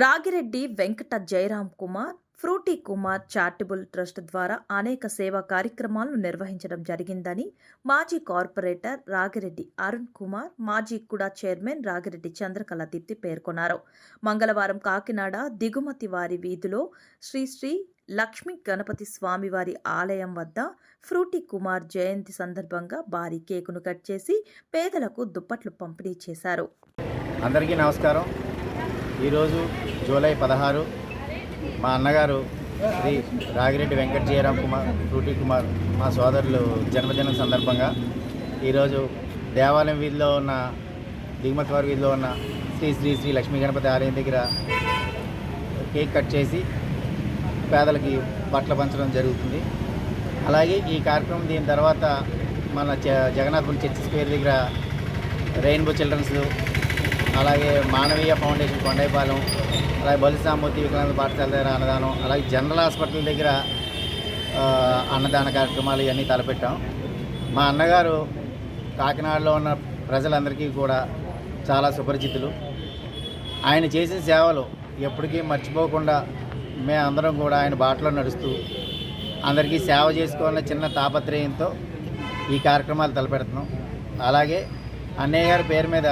Ragi Reddy Venkata Jayaram Kumar frutti Kumar charitable trust ద్వారా అనేక సేవా కార్యక్రమాలను నిర్వహించడం జరిగిందని మాజీ కార్పొరేటర్ రాగిరెడ్డి అరుణ్ కుమార్ మాజీ కూడా చైర్మన్ రాగిరెడ్డి చంద్రకళ దీప్తి పేర్కొన్నారు. మంగళవారం కాకినాడ దిగుమతి వారి వీధిలో శ్రీ శ్రీ లక్ష్మీ గణపతి స్వామివారి ఆలయం వద్ద ఫ్రూటీ కుమార్ జయంతి సందర్భంగా భారీ కేకును కట్ చేసి పేదలకు దుప్పట్లు పంపిణీ చేశారు. అందరికీ నమస్కారం. ఈరోజు జూలై పదహారు మా అన్నగారు శ్రీ రాగిరెడ్డి వెంకట జయరామ్ కుమార్ ఫ్రూటీ కుమార్ మా సోదరులు జన్మదినం సందర్భంగా ఈరోజు దేవాలయం వీధిలో ఉన్న దిగుమతివారి వీధిలో ఉన్న శ్రీ శ్రీ శ్రీ లక్ష్మీ గణపతి ఆలయం దగ్గర కేక్ కట్ చేసి పేదలకి బట్టలు పంచడం జరుగుతుంది. అలాగే ఈ కార్యక్రమం దీని తర్వాత మన జ జగన్నాథపురం చర్చి స్క్వేర్ దగ్గర రెయిన్బో చిల్డ్రన్స్ అలాగే మానవీయ ఫౌండేషన్ కొండైపాలెం అలాగే బలిసామూర్తి వికలాంగ పాఠశాల దగ్గర అన్నదానం అలాగే జనరల్ హాస్పిటల్ దగ్గర అన్నదాన కార్యక్రమాలు ఇవన్నీ తలపెట్టాం. మా అన్నగారు కాకినాడలో ఉన్న ప్రజలందరికీ కూడా చాలా సుపరిచితులు. ఆయన చేసిన సేవలు ఎప్పటికీ మర్చిపోకుండా మేము అందరం కూడా ఆయన బాటలో నడుస్తూ అందరికీ సేవ చేసుకోవాలనే చిన్న తాపత్రయంతో ఈ కార్యక్రమాలు తలపెడుతున్నాం. అలాగే అన్నయ్య గారి పేరు మీద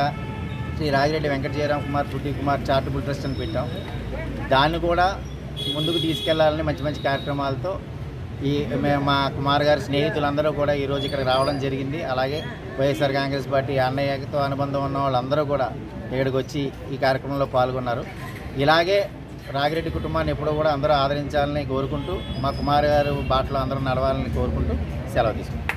శ్రీ రాజిరెడ్డి వెంకట జయరామ్ కుమార్ పుట్టి కుమార్ చారిటబుల్ ట్రస్ట్ అని పెట్టాం. దాన్ని కూడా ముందుకు తీసుకెళ్ళాలని మంచి మంచి కార్యక్రమాలతో ఈ మేము మా కుమార్ గారి స్నేహితులందరూ కూడా ఈరోజు ఇక్కడ రావడం జరిగింది. అలాగే వైఎస్ఆర్ కాంగ్రెస్ పార్టీ అన్నయ్యతో అనుబంధం ఉన్న వాళ్ళందరూ కూడా ఇక్కడికి వచ్చి ఈ కార్యక్రమంలో పాల్గొన్నారు. ఇలాగే రాగిరెడ్డి కుటుంబాన్ని ఎప్పుడూ కూడా అందరూ ఆదరించాలని కోరుకుంటూ మా కుమార్ గారు బాటలో అందరూ నడవాలని కోరుకుంటూ సెలవు తీసుకుంటాం